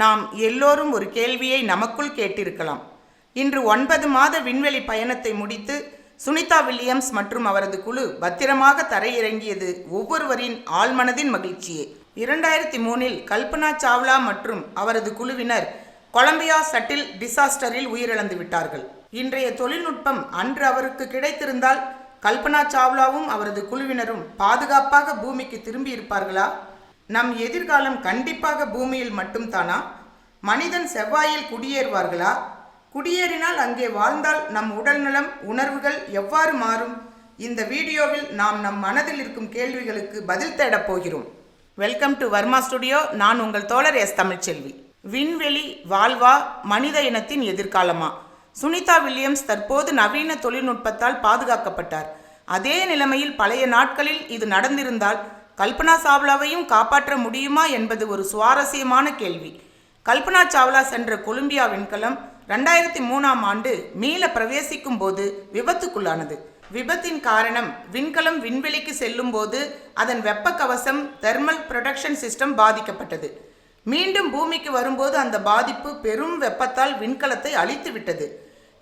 நாம் எல்லோரும் ஒரு கேள்வியை நமக்குள் கேட்டிருக்கலாம். இன்று ஒன்பது மாத விண்வெளி பயணத்தை முடித்து சுனிதா வில்லியம்ஸ் மற்றும் அவரது குழு பத்திரமாக தரையிறங்கியது ஒவ்வொருவரின் ஆழ்மனதின் மகிழ்ச்சியே. இரண்டாயிரத்தி மூணில் கல்பனா சாவ்லா மற்றும் அவரது குழுவினர் கொலம்பியா சட்டில் டிசாஸ்டரில் உயிரிழந்து விட்டார்கள். இன்றைய தொழில்நுட்பம் அன்று அவருக்கு கிடைத்திருந்தால் கல்பனா சாவ்லாவும் அவரது குழுவினரும் பாதுகாப்பாக பூமிக்கு திரும்பி இருப்பார்களா நம் எதிர்காலம் கண்டிப்பாக பூமியில் மட்டும்தானா? மனிதன் செவ்வாயில் குடியேறுவார்களா? குடியேறினால் அங்கே வாழ்ந்தால் நம் உடல்நலம் உணர்வுகள் எவ்வாறு மாறும்? இந்த வீடியோவில் நாம் நம் மனதில் இருக்கும் கேள்விகளுக்கு பதில் தேடப் போகிறோம். வெல்கம் டு வர்மா ஸ்டுடியோ நான் உங்கள் தோழர் எஸ். தமிழ்ச்செல்வி. விண்வெளி வாழ்வா மனித இனத்தின் எதிர்காலமா? சுனிதா வில்லியம்ஸ் தற்போது நவீன தொழில்நுட்பத்தால் பாதுகாக்கப்பட்டார். அதே நிலைமையில் பழைய நாட்களில் இது நடந்திருந்தால் கல்பனா சாவ்லாவையும் காப்பாற்ற முடியுமா என்பது ஒரு சுவாரஸ்யமான கேள்வி. கல்பனா சாவ்லா சென்ற கொலம்பியா விண்கலம் ரெண்டாயிரத்தி மூணாம் ஆண்டு மீள பிரவேசிக்கும் போது விபத்துக்குள்ளானது. விபத்தின் காரணம் விண்கலம் விண்வெளிக்கு செல்லும் போது அதன் வெப்ப கவசம் தெர்மல் ப்ரொடக்ஷன் சிஸ்டம் பாதிக்கப்பட்டது. மீண்டும் பூமிக்கு வரும்போது அந்த பாதிப்பு பெரும் வெப்பத்தால் விண்கலத்தை அழித்து விட்டது.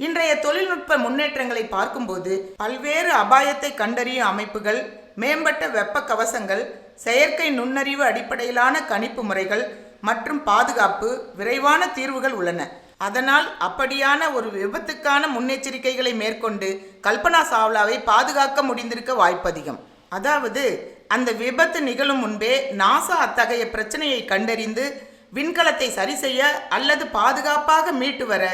இன்றைய தொழில்நுட்ப முன்னேற்றங்களை பார்க்கும்போது பல்வேறு அபாயத்தை கண்டறியும் அமைப்புகள் மேம்பட்ட வெப்ப கவசங்கள் செயற்கை நுண்ணறிவு அடிப்படையிலான கணிப்பு முறைகள் மற்றும் பாதுகாப்பு விரைவான தீர்வுகள் உள்ளன. அதனால் அப்படியான ஒரு விபத்துக்கான முன்னெச்சரிக்கைகளை மேற்கொண்டு கல்பனா சாவ்லாவை பாதுகாக்க முடிந்திருக்க வாய்ப்பதிகம். அதாவது அந்த விபத்து நிகழும் முன்பே நாசா அத்தகைய பிரச்சனையை கண்டறிந்து விண்கலத்தை சரி செய்ய அல்லது பாதுகாப்பாக மீட்டு வர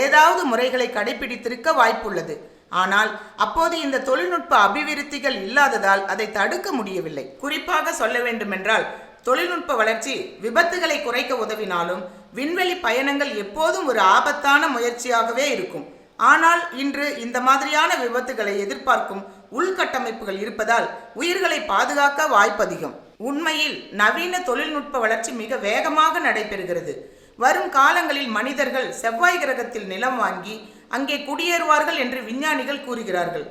ஏதாவது முறைகளை கடைபிடித்திருக்க வாய்ப்புள்ளது. ஆனால் அப்போது இந்த தொழில்நுட்ப அபிவிருத்திகள் இல்லாததால் அதை தடுக்க முடியவில்லை. குறிப்பாக சொல்ல வேண்டுமென்றால் தொழில்நுட்ப வளர்ச்சி விபத்துகளை குறைக்க உதவினாலும் விண்வெளி பயணங்கள் எப்போதும் ஒரு ஆபத்தான முயற்சியாகவே இருக்கும். ஆனால் இன்று இந்த மாதிரியான விபத்துகளை எதிர்பார்க்கும் உள்கட்டமைப்புகள் இருப்பதால் உயிர்களை பாதுகாக்க வாய்ப்பதிகம் உண்மையில் நவீன தொழில்நுட்ப வளர்ச்சி மிக வேகமாக நடைபெறுகிறது. வரும் காலங்களில் மனிதர்கள் செவ்வாய் கிரகத்தில் நிலம் வாங்கி அங்கே குடியேறுவார்கள் என்று விஞ்ஞானிகள் கூறுகிறார்கள்.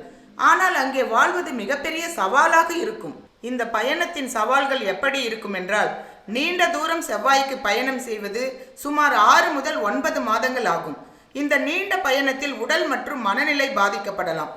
ஆனால் அங்கே வாழ்வது மிகப்பெரிய சவாலாக இருக்கும். இந்த பயணத்தின் சவால்கள் எப்படி இருக்கும் என்றால் நீண்ட தூரம் செவ்வாய்க்கு பயணம் செய்வது சுமார் ஆறு முதல் ஒன்பது மாதங்கள் ஆகும். இந்த நீண்ட பயணத்தில் உடல் மற்றும் மனநிலை பாதிக்கப்படலாம்.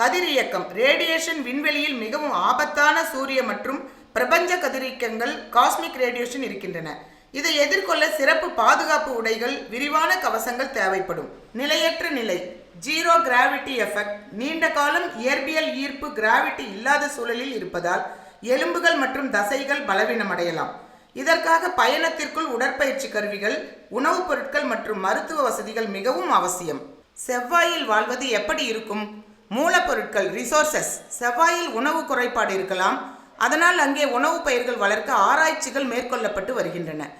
கதிரியக்கம் ரேடியேஷன் விண்வெளியில் மிகவும் ஆபத்தான சூரிய மற்றும் பிரபஞ்ச கதிரியக்கங்கள் காஸ்மிக் ரேடியேஷன் இருக்கின்றன. இதை எதிர்கொள்ள சிறப்பு பாதுகாப்பு உடைகள் விரிவான கவசங்கள் தேவைப்படும். நிலையற்ற நிலை. Zero gravity effect. நீண்ட காலம் இயற்பியல் ஈர்ப்பு கிராவிட்டி இல்லாத சூழலில் இருப்பதால் எலும்புகள் மற்றும் தசைகள் பலவீனமடையலாம். இதற்காக பயணத்திற்குள் உடற்பயிற்சி கருவிகள் உணவுப் பொருட்கள் மற்றும் மருத்துவ வசதிகள் மிகவும் அவசியம். செவ்வாயில் வாழ்வது எப்படி இருக்கும்? மூலப்பொருட்கள் ரிசோர்சஸ் செவ்வாயில் உணவு குறைபாடு இருக்கலாம். அதனால் அங்கே உணவுப் பயிர்கள் வளர்க்க ஆராய்ச்சிகள் மேற்கொள்ளப்பட்டு வருகின்றன.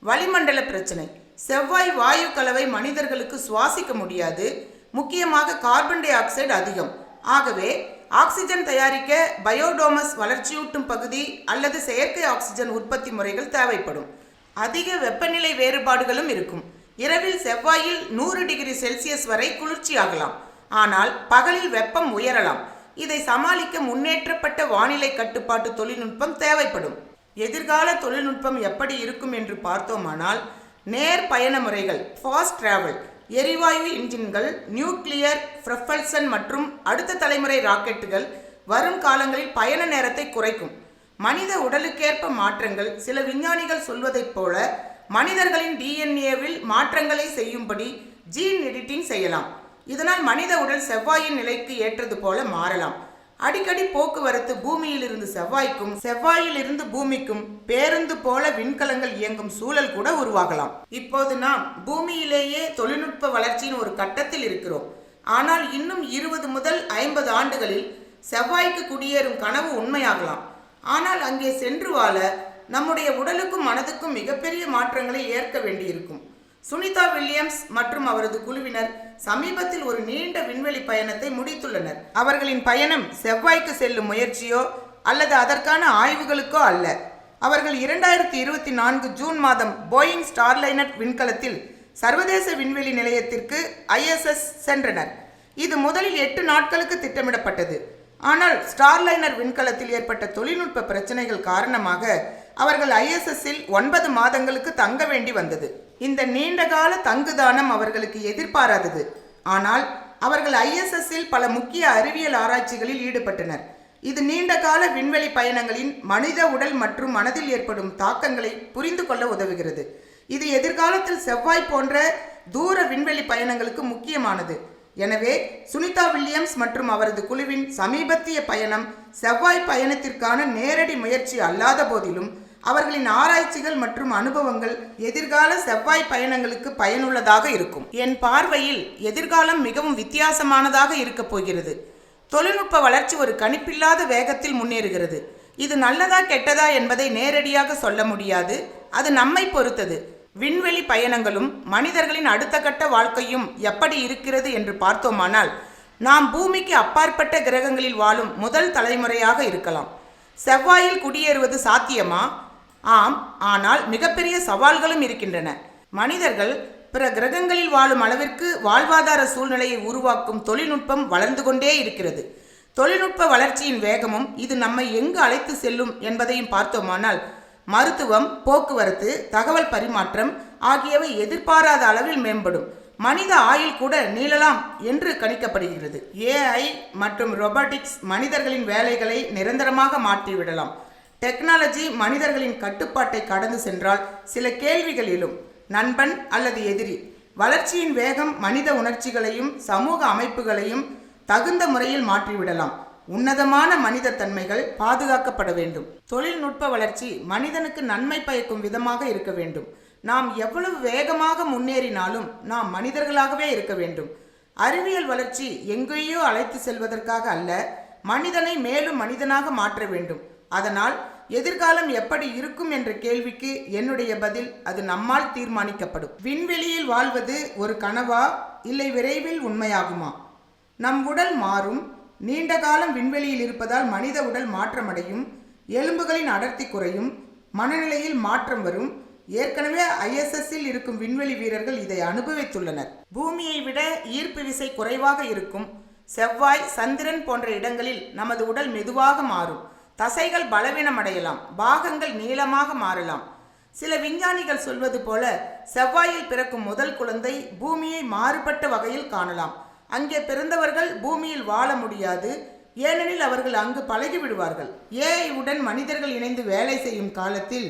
வளிமண்டல பிரச்சனை. செவ்வாய் வாயு கலவை மனிதர்களுக்கு சுவாசிக்க முடியாது. முக்கியமாக கார்பன் டை ஆக்சைடு அதிகம். ஆகவே ஆக்சிஜன் தயாரிக்க பயோடோமஸ் வளர்ச்சியூட்டும் பகுதி அல்லது செயற்கை ஆக்சிஜன் உற்பத்தி முறைகள் தேவைப்படும். அதிக வெப்பநிலை வேறுபாடுகளும் இருக்கும். இரவில் செவ்வாயில் நூறு டிகிரி செல்சியஸ் வரை குளிர்ச்சியாகலாம். ஆனால் பகலில் வெப்பம் உயரலாம். இதை சமாளிக்க முன்னேற்றப்பட்ட வானிலை கட்டுப்பாட்டு தொழில்நுட்பம் தேவைப்படும். எதிர்கால தொழில்நுட்பம் எப்படி இருக்கும் என்று பார்த்தோமானால் நேர் பயண முறைகள் ஃபாஸ்ட் டிராவல் எரிவாயு இன்ஜின்கள் நியூக்ளியர் ப்ரொஃபல்சன் மற்றும் அடுத்த தலைமுறை ராக்கெட்டுகள் வரும் காலங்களில் பயண நேரத்தை குறைக்கும். மனித உடலுக்கேற்ப மாற்றங்கள் சில விஞ்ஞானிகள் சொல்வதைப் போல மனிதர்களின் டிஎன்ஏவில் மாற்றங்களை செய்யும்படி ஜீன் எடிட்டிங் செய்யலாம். இதனால் மனித உடல் செவ்வாயின் நிலைக்கு ஏற்றது போல மாறலாம். அடிக்கடி போக்குவரத்து பூமியிலிருந்து செவ்வாய்க்கும் செவ்வாயிலிருந்து பூமிக்கும் பேருந்து போல விண்கலங்கள் இயங்கும் சூழல் கூட உருவாகலாம். இப்போது நாம் பூமியிலேயே தொழில்நுட்ப வளர்ச்சியின் ஒரு கட்டத்தில் இருக்கிறோம். ஆனால் இன்னும் இருபது முதல் ஐம்பது ஆண்டுகளில் செவ்வாய்க்கு குடியேறும் கனவு உண்மையாகலாம். ஆனால் அங்கே சென்று வாழ நம்முடைய உடலுக்கும் மனதுக்கும் மிகப்பெரிய மாற்றங்களை ஏற்க வேண்டியிருக்கும். சுனிதா வில்லியம்ஸ் மற்றும் அவரது குழுவினர் சமீபத்தில் ஒரு நீண்ட விண்வெளி பயணத்தை முடித்துள்ளனர். அவர்களின் பயணம் செவ்வாய்க்கு செல்லும் முயற்சியோ அல்லது அதற்கான ஆய்வுகளுக்கோ அல்ல. அவர்கள் இரண்டாயிரத்தி இருபத்தி நான்கு ஜூன் மாதம் போயிங் ஸ்டார்லைனர் விண்கலத்தில் சர்வதேச விண்வெளி நிலையத்திற்கு ஐஎஸ்எஸ் சென்றனர். இது முதலில் எட்டு நாட்களுக்கு திட்டமிடப்பட்டது. ஆனால் ஸ்டார்லைனர் விண்கலத்தில் ஏற்பட்ட தொழில்நுட்ப பிரச்சனைகள் காரணமாக அவர்கள் ஐஎஸ்எஸ்ஸில் ஒன்பது மாதங்களுக்கு தங்க வேண்டி வந்தது. இந்த நீண்டகால தங்குதானம் அவர்களுக்கு எதிர்பாராதது. ஆனால் அவர்கள் ஐஎஸ்எஸ்ஸில் பல முக்கிய அறிவியல் ஆராய்ச்சிகளில் ஈடுபட்டனர். இது நீண்டகால விண்வெளி பயணங்களின் மனித உடல் மற்றும் மனதில் ஏற்படும் தாக்கங்களை புரிந்து கொள்ள உதவுகிறது. இது எதிர்காலத்தில் செவ்வாய் போன்ற தூர விண்வெளி பயணங்களுக்கு முக்கியமானது. எனவே சுனிதா வில்லியம்ஸ் மற்றும் அவரது குழுவின் சமீபத்திய பயணம் செவ்வாய் பயணத்திற்கான நேரடி முயற்சி அல்லாத போதிலும் அவர்களின் ஆராய்ச்சிகள் மற்றும் அனுபவங்கள் எதிர்கால செவ்வாய் பயணங்களுக்கு பயனுள்ளதாக இருக்கும். என் பார்வையில் எதிர்காலம் மிகவும் வித்தியாசமானதாக இருக்கப் போகிறது. தொழில்நுட்ப வளர்ச்சி ஒரு கணிப்பில்லாத வேகத்தில் முன்னேறுகிறது. இது நல்லதா கெட்டதா என்பதை நேரடியாக சொல்ல முடியாது. அது நம்மை பொறுத்தது. விண்வெளி பயணங்களும் மனிதர்களின் அடுத்த கட்ட வாழ்க்கையும் எப்படி இருக்கிறது என்று பார்த்தோமானால் நாம் பூமிக்கு அப்பாற்பட்ட கிரகங்களில் வாழும் முதல் தலைமுறையாக இருக்கலாம். செவ்வாயில் குடியேறுவது சாத்தியமா? ஆம் ஆனால் மிகப்பெரிய சவால்களும் இருக்கின்றன. மனிதர்கள் பிற கிரகங்களில் வாழும் அளவிற்கு வாழ்வாதார சூழ்நிலையை உருவாக்கும் தொழில்நுட்பம் வளர்ந்து கொண்டே இருக்கிறது. தொழில்நுட்ப வளர்ச்சியின் வேகமும் இது நம்மை எங்கு அழைத்து செல்லும் என்பதையும் பார்த்தோமானால் மருத்துவம் போக்குவரத்து தகவல் பரிமாற்றம் ஆகியவை எதிர்பாராத அளவில் மேம்படும். மனித ஆயுள் கூட நீளலாம் என்று கணிக்கப்படுகிறது. ஏஐ மற்றும் ரொபாட்டிக்ஸ் மனிதர்களின் வேலைகளை நிரந்தரமாக மாற்றிவிடலாம். டெக்னாலஜி மனிதர்களின் கட்டுப்பாட்டை கடந்து சென்றால் சில கேள்விகள் எழும் நண்பன் அல்லது எதிரி வளர்ச்சியின் வேகம் மனித உணர்ச்சிகளையும் சமூக அமைப்புகளையும் தகுந்த முறையில் மாற்றிவிடலாம். உன்னதமான மனித தன்மைகள் பாதுகாக்கப்பட வேண்டும். தொழில்நுட்ப வளர்ச்சி மனிதனுக்கு நன்மை பயக்கும் விதமாக இருக்க வேண்டும். நாம் எவ்வளவு வேகமாக முன்னேறினாலும் நாம் மனிதர்களாகவே இருக்க வேண்டும். அறிவியல் வளர்ச்சி எங்கேயோ அழைத்து செல்வதற்காக அல்ல மனிதனை மேலும் மனிதனாக மாற்ற வேண்டும். அதனால் எதிர்காலம் எப்படி இருக்கும் என்ற கேள்விக்கு என்னுடைய பதில் அது நம்மால் தீர்மானிக்கப்படும். விண்வெளியில் வாழ்வது ஒரு கனவா இல்லை விரைவில் உண்மையாகுமா? நம் உடல் மாறும் நீண்ட காலம் விண்வெளியில் இருப்பதால் மனித உடல் மாற்றமடையும் எலும்புகளின் அடர்த்தி குறையும் மனநிலையில் மாற்றம் வரும். ஏற்கனவே ஐஎஸ்எஸ்ஸில் இருக்கும் விண்வெளி வீரர்கள் இதை அனுபவித்துள்ளனர். பூமியை விட ஈர்ப்பு விசை குறைவாக இருக்கும். செவ்வாய் சந்திரன் போன்ற இடங்களில் நமது உடல் மெதுவாக மாறும். தசைகள் பலவீனமடையலாம் பாகங்கள் நீளமாக மாறலாம். சில விஞ்ஞானிகள் சொல்வது போல செவ்வாயில் பிறக்கும் முதல் குழந்தை பூமியை மாறுபட்ட வகையில் காணலாம். அங்கே பிறந்தவர்கள் பூமியில் வாழ முடியாது ஏனெனில் அவர்கள் அங்கு பழகி விடுவார்கள். ஏஐ உடன் மனிதர்கள் இணைந்து வேலை செய்யும் காலத்தில்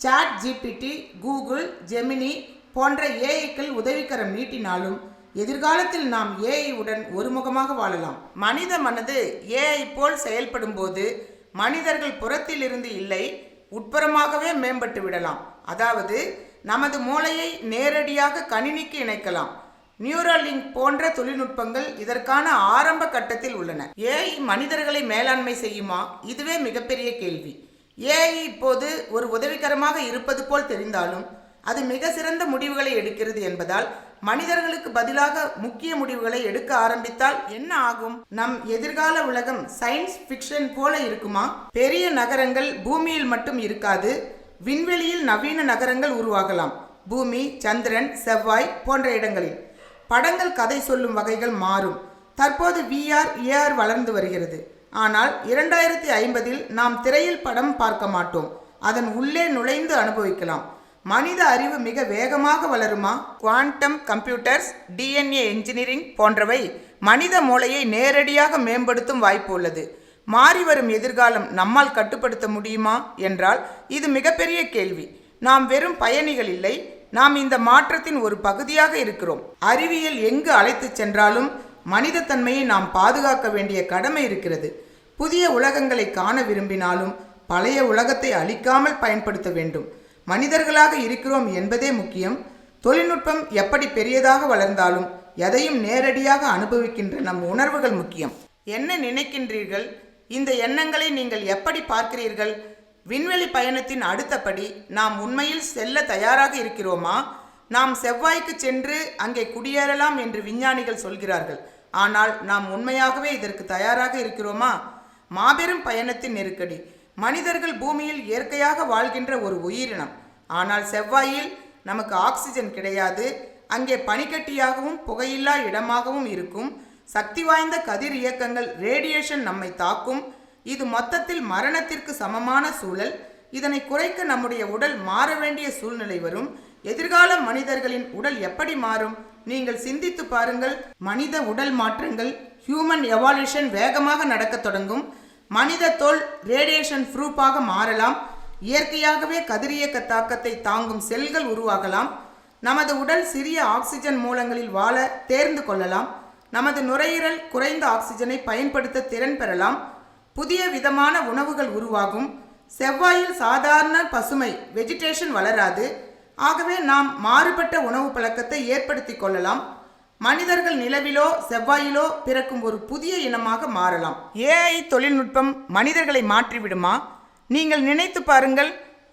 சாட் ஜிபிடி கூகுள் ஜெமினி போன்ற ஏஐக்கள் உதவிக்கரம் நீட்டினாலும் எதிர்காலத்தில் நாம் ஏஐ உடன் ஒருமுகமாக வாழலாம். மனித மனது ஏஐ போல் செயல்படும் போது மனிதர்கள் புறத்திலிருந்து இல்லை உட்புறமாகவே மேம்பட்டு விடலாம். அதாவது நமது மூளையை நேரடியாக கணினிக்கு இணைக்கலாம். நியூரலிங்க் போன்ற தொழில்நுட்பங்கள் இதற்கான ஆரம்ப கட்டத்தில் உள்ளன. ஏஐ மனிதர்களை மேலாண்மை செய்யுமா? இதுவே மிகப்பெரிய கேள்வி. ஏஐ இப்போது ஒரு உதவிகரமாக இருப்பது போல் தெரிந்தாலும் அது மிக சிறந்த முடிவுகளை எடுக்கிறது என்பதால் மனிதர்களுக்கு பதிலாக முக்கிய முடிவுகளை எடுக்க ஆரம்பித்தால் என்ன ஆகும்? நம் எதிர்கால உலகம் சயின்ஸ் ஃபிக்ஷன் போல இருக்குமா? பெரிய நகரங்கள் பூமியில் மட்டும் இருக்காது விண்வெளியில் நவீன நகரங்கள் உருவாகலாம். பூமி சந்திரன் செவ்வாய் போன்ற இடங்களில். படங்கள் கதை சொல்லும் வகைகள் மாறும். தற்போது விஆர் ஏஆர் வளர்ந்து வருகிறது. ஆனால் இரண்டாயிரத்தி ஐம்பதில் நாம் திரையில் படம் பார்க்க மாட்டோம். அதன் உள்ளே நுழைந்து அனுபவிக்கலாம். மனித அறிவு மிக வேகமாக வளருமா? குவாண்டம் கம்ப்யூட்டர்ஸ் டிஎன்ஏ என்ஜினியரிங் போன்றவை மனித மூளையை நேரடியாக மேம்படுத்தும் வாய்ப்பு உள்ளது. மாறி வரும் எதிர்காலம் நம்மால் கட்டுப்படுத்த முடியுமா என்றால் இது மிகப்பெரிய கேள்வி. நாம் வெறும் பயணிகள் இல்லை நாம் இந்த மாற்றத்தின் ஒரு பகுதியாக இருக்கிறோம். அறிவியல் எங்கு அழைத்துச் சென்றாலும் மனித தன்மையை நாம் பாதுகாக்க வேண்டிய கடமை இருக்கிறது. புதிய உலகங்களை காண விரும்பினாலும் பழைய உலகத்தை அழிக்காமல் பயன்படுத்த வேண்டும். மனிதர்களாக இருக்கிறோம் என்பதே முக்கியம். தொழில்நுட்பம் எப்படி பெரியதாக வளர்ந்தாலும் எதையும் நேரடியாக அனுபவிக்கின்ற நம் உணர்வுகள் முக்கியம். என்ன நினைக்கின்றீர்கள்? இந்த எண்ணங்களை நீங்கள் எப்படி பார்க்கிறீர்கள்? விண்வெளி பயணத்தின் அடுத்தபடி நாம் உண்மையில் செல்ல தயாராக இருக்கிறோமா? நாம் செவ்வாய்க்கு சென்று அங்கே குடியேறலாம் என்று விஞ்ஞானிகள் சொல்கிறார்கள். ஆனால் நாம் உண்மையாகவே இதற்கு தயாராக இருக்கிறோமா? மாபெரும் பயணத்தின் நெருக்கடி. மனிதர்கள் பூமியில் இயற்கையாக வாழ்கின்ற ஒரு உயிரினம். ஆனால் செவ்வாயில் நமக்கு ஆக்சிஜன் கிடையாது. அங்கே பனிக்கட்டியாகவும் புகையில்லா இடமாகவும் இருக்கும். சக்தி வாய்ந்த கதிர் இயக்கங்கள் ரேடியேஷன் நம்மை தாக்கும். இது மொத்தத்தில் மரணத்திற்கு சமமான சூழல். இதனை குறைக்க நம்முடைய உடல் மாற வேண்டிய சூழ்நிலை வரும். எதிர்கால மனிதர்களின் உடல் எப்படி மாறும்? நீங்கள் சிந்தித்து பாருங்கள். மனித உடல் மாற்றங்கள் ஹியூமன் எவால்யூஷன் வேகமாக நடக்க தொடங்கும். மனித தோல் ரேடியேஷன் ப்ரூஃபாக மாறலாம். இயற்கையாகவே கதிரியக்க தாக்கத்தை தாங்கும் செல்கள் உருவாகலாம். நமது உடல் சிறிய ஆக்சிஜன் மூலங்களில் வாழ தேர்ந்து கொள்ளலாம். நமது நுரையீரல் குறைந்த ஆக்சிஜனை பயன்படுத்த திறன் பெறலாம். புதிய விதமான உணவுகள் உருவாகும். செவ்வாயில் சாதாரண பசுமை வெஜிடேஷன் வளராது. ஆகவே நாம் மாறுபட்ட உணவு பழக்கத்தை ஏற்படுத்தி கொள்ளலாம். மனிதர்கள் நிலவிலோ செவ்வாயிலோ பிறக்கும் ஒரு புதிய இனமாக மாறலாம். ஏஐ தொழில்நுட்பம் மனிதர்களை மாற்றிவிடுமா? நீங்கள் நினைத்து பாருங்கள்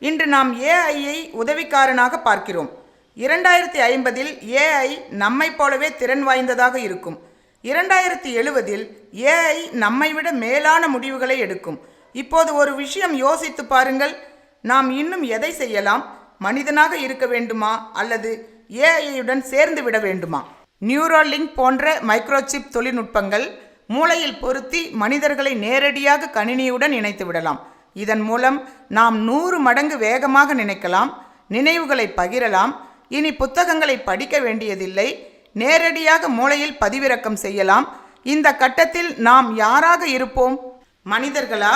இன்று நாம் ஏஐயை உதவிக்காரனாக பார்க்கிறோம். இரண்டாயிரத்தி ஐம்பதில் ஏஐ நம்மைப் போலவே திறன் வாய்ந்ததாக இருக்கும். இரண்டாயிரத்தி எழுபதில் ஏஐ நம்மை விட மேலான முடிவுகளை எடுக்கும். இப்போது ஒரு விஷயம் யோசித்து பாருங்கள் நாம் இன்னும் எதை செய்யலாம்? மனிதனாக இருக்க வேண்டுமா? அல்லது ஏஐயுடன் சேர்ந்து விட வேண்டுமா? நியூரோலிங்க் போன்ற மைக்ரோசிப் தொழில்நுட்பங்கள் மூளையில் பொருத்தி மனிதர்களை நேரடியாக கணினியுடன் இணைத்து விடலாம். இதன் மூலம் நாம் நூறு மடங்கு வேகமாக நினைக்கலாம் நினைவுகளை பகிரலாம். இனி புத்தகங்களை படிக்க வேண்டியதில்லை. நேரடியாக மூளையில் பதிவிறக்கம் செய்யலாம். இந்த கட்டத்தில் நாம் யாராக இருப்போம்? மனிதர்களா?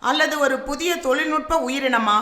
அல்லது ஒரு புதிய தொழில்நுட்ப உயிரினமா?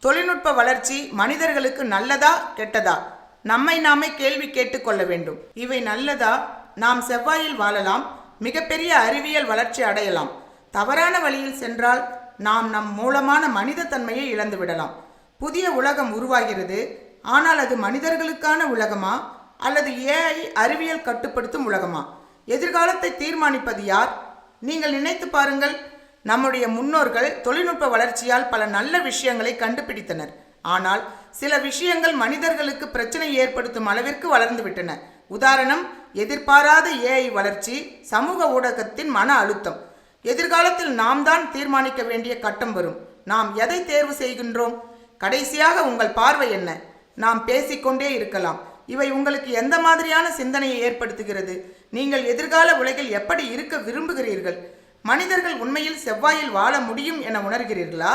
தொழில்நுட்ப வளர்ச்சி மனிதர்களுக்கு நல்லதா கெட்டதா? நம்மை நாமே கேள்வி கேட்டுக்கொள்ள வேண்டும். இவை நல்லதா? நாம் செவ்வாயில் வாழலாம் மிகப்பெரிய அறிவியல் வளர்ச்சி அடையலாம். தவறான வழியில் சென்றால் நாம் நம் மூலமான மனித தன்மையை இழந்துவிடலாம் புதிய உலகம் உருவாகிறது ஆனால் அது மனிதர்களுக்கான உலகமா? அல்லது ஏஐ அறிவியல் கட்டுப்படுத்தும் உலகமா? எதிர்காலத்தை தீர்மானிப்பது யார்? நீங்கள் நினைத்து பாருங்கள் நம்முடைய முன்னோர்கள் தொழில்நுட்ப வளர்ச்சியால் பல நல்ல விஷயங்களை கண்டுபிடித்தனர். ஆனால் சில விஷயங்கள் மனிதர்களுக்கு பிரச்சனை ஏற்படுத்தும் அளவிற்கு வளர்ந்துவிட்டன. உதாரணம் எதிர்பாராத ஏஐ வளர்ச்சி சமூக ஊடகத்தின் மன அழுத்தம். எதிர்காலத்தில் நாம் தான் தீர்மானிக்க வேண்டிய கட்டம் வரும். நாம் எதை தேர்வு செய்கின்றோம்? கடைசியாக உங்கள் பார்வை என்ன? நாம் பேசிக்கொண்டே இருக்கலாம். இவை உங்களுக்கு எந்த மாதிரியான சிந்தனையை ஏற்படுத்துகிறது? நீங்கள் எதிர்கால உலகில் எப்படி இருக்க விரும்புகிறீர்கள்? மனிதர்கள் உண்மையில் செவ்வாயில் வாழ முடியும் என உணர்கிறீர்களா?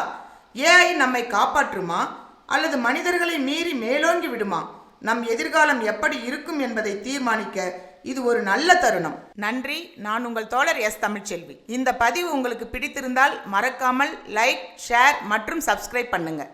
ஏஐ நம்மை காப்பாற்றுமா? அல்லது மனிதர்களை மீறி மேலோங்கி விடுமா? நம் எதிர்காலம் எப்படி இருக்கும் என்பதை தீர்மானிக்க இது ஒரு நல்ல தருணம். நன்றி. நான் உங்கள் தோழர் எஸ். தமிழ்ச்செல்வி. இந்த பதிவு உங்களுக்கு பிடித்திருந்தால் மறக்காமல் லைக் ஷேர் மற்றும் சப்ஸ்கிரைப் பண்ணுங்கள்